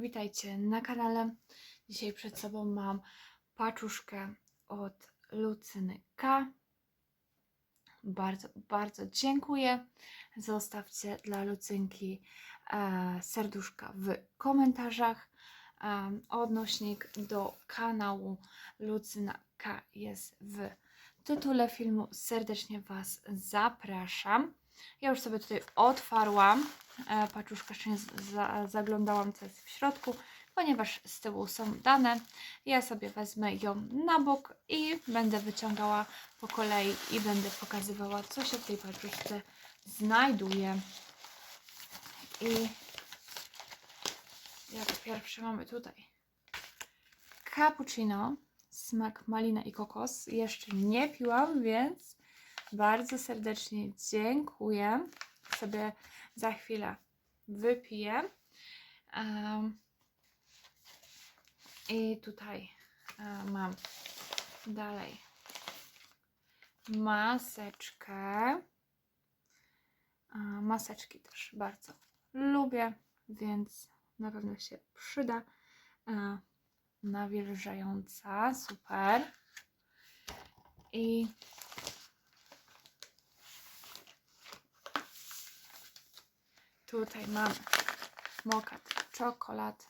Witajcie na kanale. Dzisiaj przed sobą mam paczuszkę od Lucyny K. Bardzo, bardzo dziękuję. Zostawcie dla Lucynki e, serduszka w komentarzach. E, odnośnik do kanału Lucyna K jest w tytule filmu. Serdecznie Was zapraszam. Ja już sobie tutaj otwarłam e, paczuszkę, jeszcze nie zaglądałam co jest w środku, ponieważ z tyłu są dane. Ja sobie wezmę ją na bok i będę wyciągała po kolei i będę pokazywała, co się w tej paczuszce znajduje. I jako pierwsze mamy tutaj cappuccino, smak malina i kokos. Jeszcze nie piłam, więc bardzo serdecznie dziękuję. Sobie za chwilę wypiję. Em, I tutaj e, mam dalej maseczkę. E, Maseczki też bardzo lubię, więc na pewno się przyda. E, Nawilżająca, super. I Tutaj mam mokat czekolad.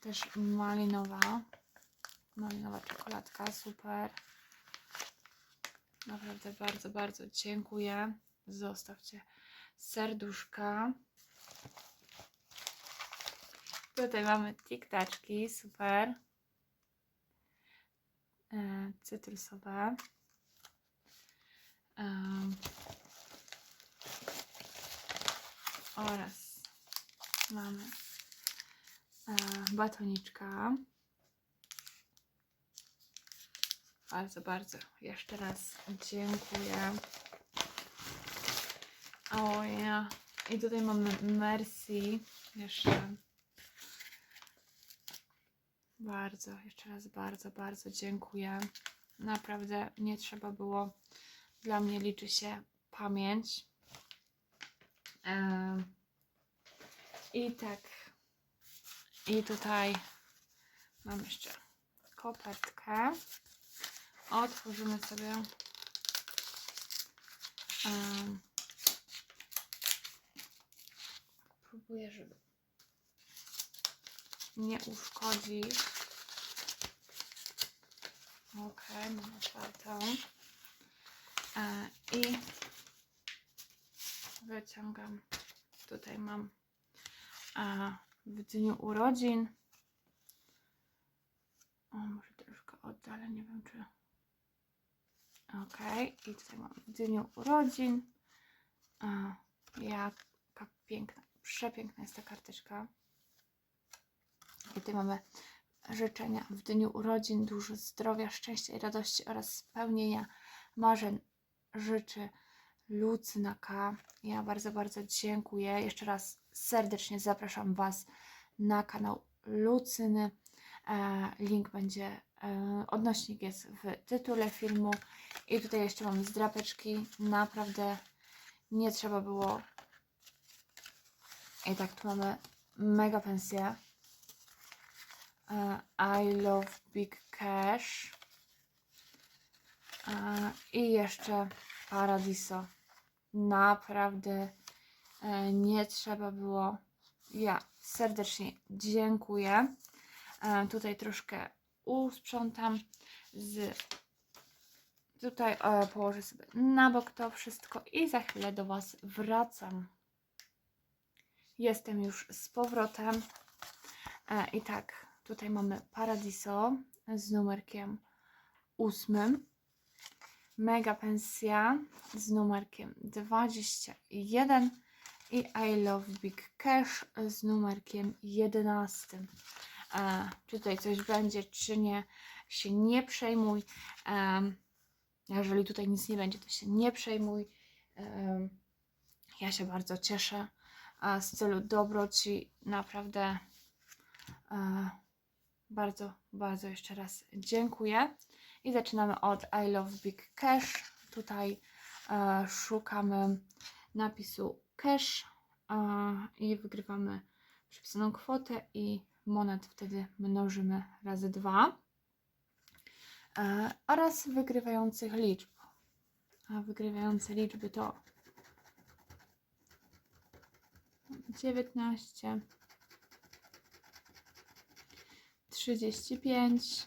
Też malinowa. Malinowa czekoladka, super. Naprawdę bardzo, bardzo dziękuję. Zostawcie serduszka. Tutaj mamy tiktaczki, super. E, cytrusowe. Oraz mamy e, batoniczka. Bardzo, bardzo jeszcze raz dziękuję. O ja. I tutaj mamy Mercy jeszcze. Bardzo, jeszcze raz bardzo, bardzo dziękuję. Naprawdę nie trzeba było. Dla mnie liczy się pamięć. I tak. I tutaj mam jeszcze kopertkę. Otworzymy sobie. próbuję, żeby nie uszkodzić. Ok, mam otwartą. E, I wyciągam. Tutaj mam a, w dniu urodzin. O, może troszkę oddalę, nie wiem czy. Ok, i tutaj mam w dniu urodzin. A, jaka piękna, przepiękna jest ta karteczka. I tutaj mamy życzenia w dniu urodzin, dużo zdrowia, szczęścia i radości oraz spełnienia marzeń życzy Lucyna K. Ja bardzo, bardzo dziękuję. Jeszcze raz serdecznie zapraszam Was na kanał Lucyny. E, link będzie, e, odnośnik jest w tytule filmu. I tutaj jeszcze mamy zdrapeczki. Naprawdę nie trzeba było. I tak tu mamy mega pensję. E, I love big cash. I jeszcze Paradiso. Naprawdę e, nie trzeba było. Ja serdecznie dziękuję. E, Tutaj troszkę usprzątam z. Tutaj e, położę sobie na bok to wszystko i za chwilę do Was wracam. Jestem już z powrotem. I tak, tutaj mamy Paradiso z numerkiem ósmym. Mega Pensja z numerkiem 21 i I Love Big Cash z numerkiem 11. E, czy tutaj coś będzie, czy nie, się nie przejmuj. Em, jeżeli tutaj nic nie będzie, to się nie przejmuj. Em, ja się bardzo cieszę a z celu dobroci. Naprawdę e, bardzo, bardzo jeszcze raz dziękuję. I zaczynamy od I Love Big Cash. Tutaj e, szukamy napisu cash a, i wygrywamy przypisaną kwotę i monet wtedy mnożymy razy dwa e, oraz wygrywających liczb. A wygrywające liczby to 19, 35,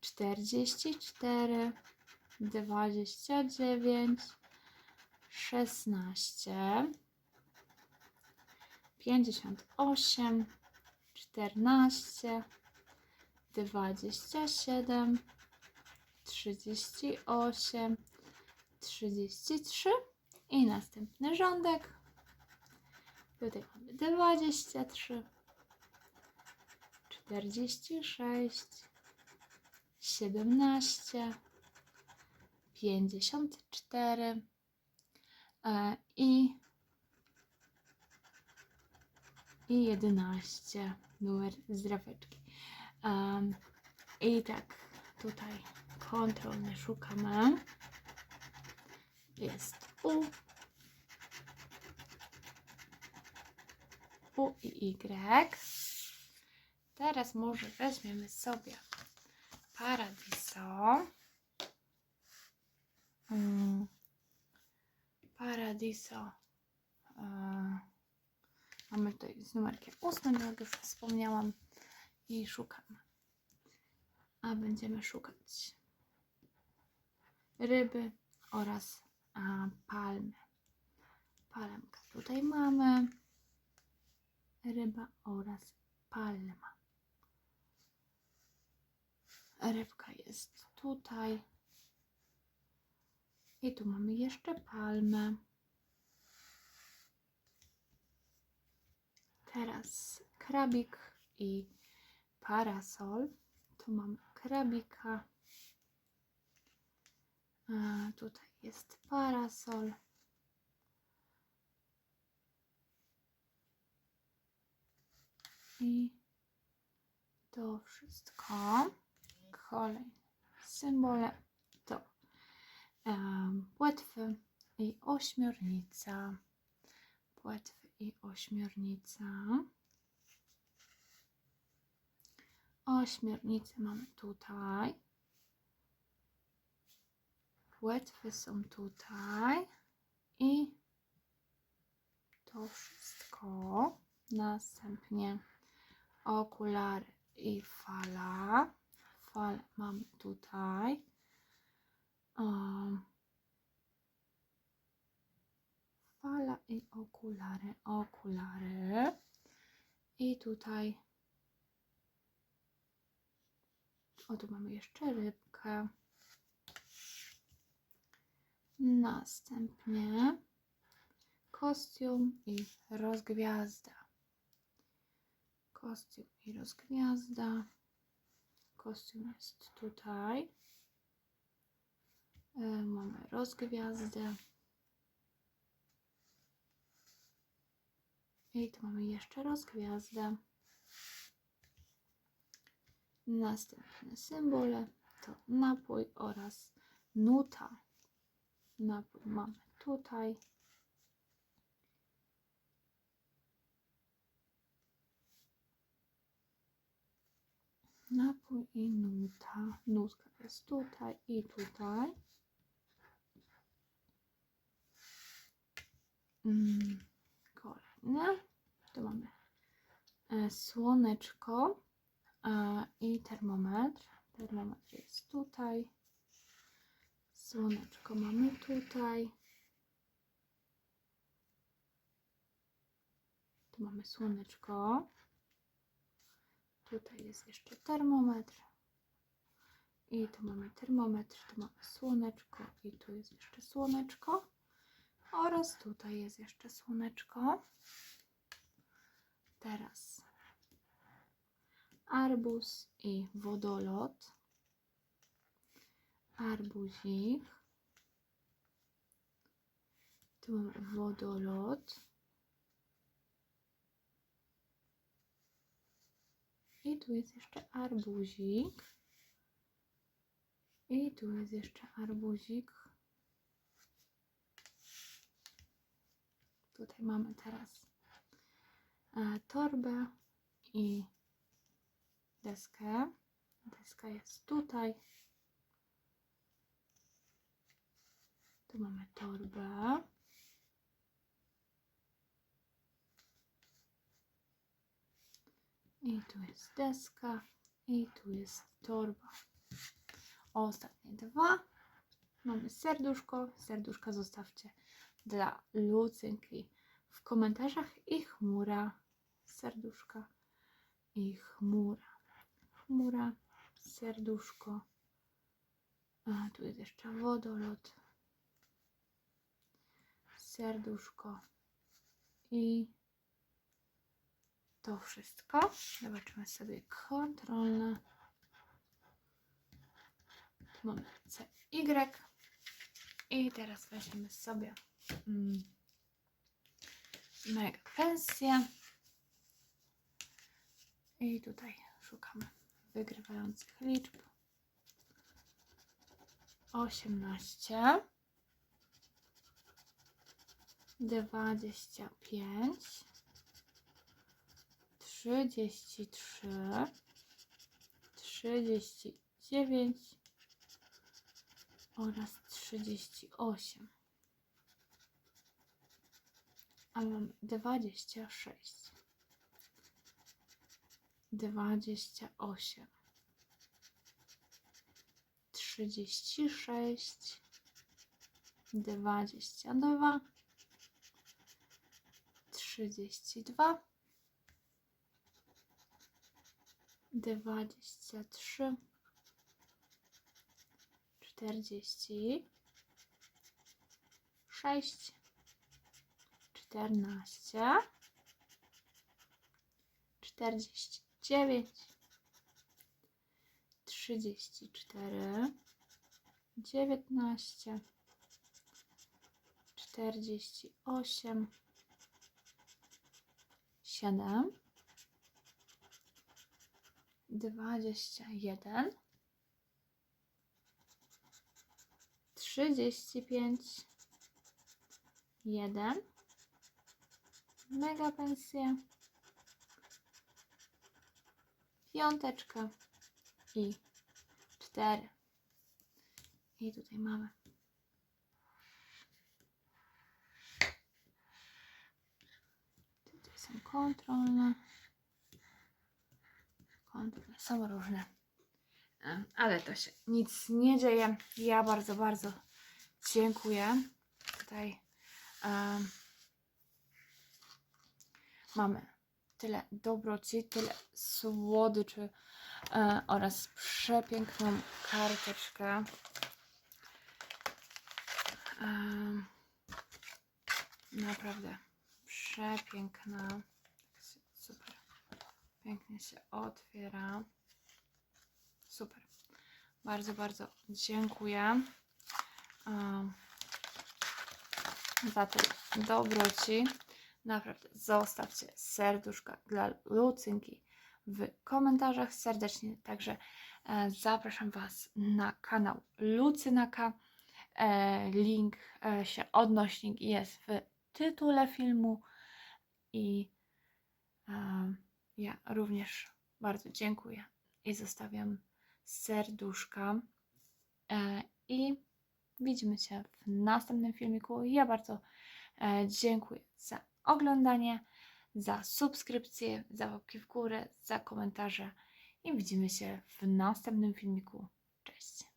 44, 29, 16, 58, 14, 27, 38, 33 i następny rządek. Tutaj mamy 23, 46, 17, 54 e, i i 11 numer zdroweczki. Um, I tak, tutaj kontrolnie szukamy. Jest U. U i Y. Teraz może weźmiemy sobie Paradiso. Mm. Paradiso. E, Mamy tutaj z numerkiem ósmym, jak już wspomniałam, i szukamy. A będziemy szukać ryby oraz a, palmy. Palemka tutaj mamy, ryba oraz palma. Rybka jest tutaj. I tu mamy jeszcze palmę. Teraz krabik i parasol. Tu mamy krabika. A tutaj jest parasol. I to wszystko. Kolejne symbole to płetwy i ośmiornica. Płetwy i ośmiornica. Ośmiornicę mamy tutaj. Płetwy są tutaj. I to wszystko. Następnie okulary i fala. Falę mamy tutaj. Um, fala i okulary, okulary. I tutaj, o tu mamy jeszcze rybkę. Następnie kostium i rozgwiazda. Kostium i rozgwiazda. Kostium jest tutaj. E, Mamy rozgwiazdę. I tu mamy jeszcze rozgwiazdę. Następne symbole to napój oraz nuta. Napój mamy tutaj. Napój i nuta. Nutka jest tutaj i tutaj. Mm, kolejne. Tu mamy e, słoneczko i termometr. Termometr jest tutaj. Słoneczko mamy tutaj. Tu mamy słoneczko. Tutaj jest jeszcze termometr. I tu mamy termometr, tu mamy słoneczko i tu jest jeszcze słoneczko. Oraz tutaj jest jeszcze słoneczko. Teraz arbuz i wodolot. Arbuzik. Tu mamy wodolot. I tu jest jeszcze arbuzik. I tu jest jeszcze arbuzik. Tutaj mamy teraz e, torbę i deskę. Deska jest tutaj. Tu mamy torbę. I tu jest deska. I tu jest torba. Ostatnie dwa. Mamy serduszko. Serduszka zostawcie dla Lucynki w komentarzach i chmura. Serduszka i chmura. Chmura, serduszko. A tu jest jeszcze wodolot. Serduszko. I to wszystko. Zobaczymy sobie kontrolne. Mamy CY. I teraz weźmiemy sobie mm, mega pensję. I tutaj szukamy wygrywających liczb. 18 25 33 39 oraz 38. A mam 26. 28. 36. 22. 32. 23. 40. 6. 14. 49. 34. 19. 48. 7. 21. 35. 1. Mega pensja. Piąteczka. I 4. I tutaj mamy. Tutaj są kontrolne. Są różne. Em, Ale to się nic nie dzieje. Ja bardzo, bardzo dziękuję. Tutaj em, mamy tyle dobroci, tyle słodyczy e, oraz przepiękną karteczkę. Em, naprawdę przepiękna. Pięknie się otwiera. Super. Bardzo, bardzo dziękuję za te dobroci. Naprawdę zostawcie serduszka dla Lucynki w komentarzach serdecznie. Także e, zapraszam Was na kanał Lucynaka. E, link e, się, odnośnik jest w tytule filmu i ja również bardzo dziękuję i zostawiam serduszka e, i widzimy się w następnym filmiku. Ja bardzo e, dziękuję za oglądanie, za subskrypcję, za łapki w górę, za komentarze i widzimy się w następnym filmiku. Cześć!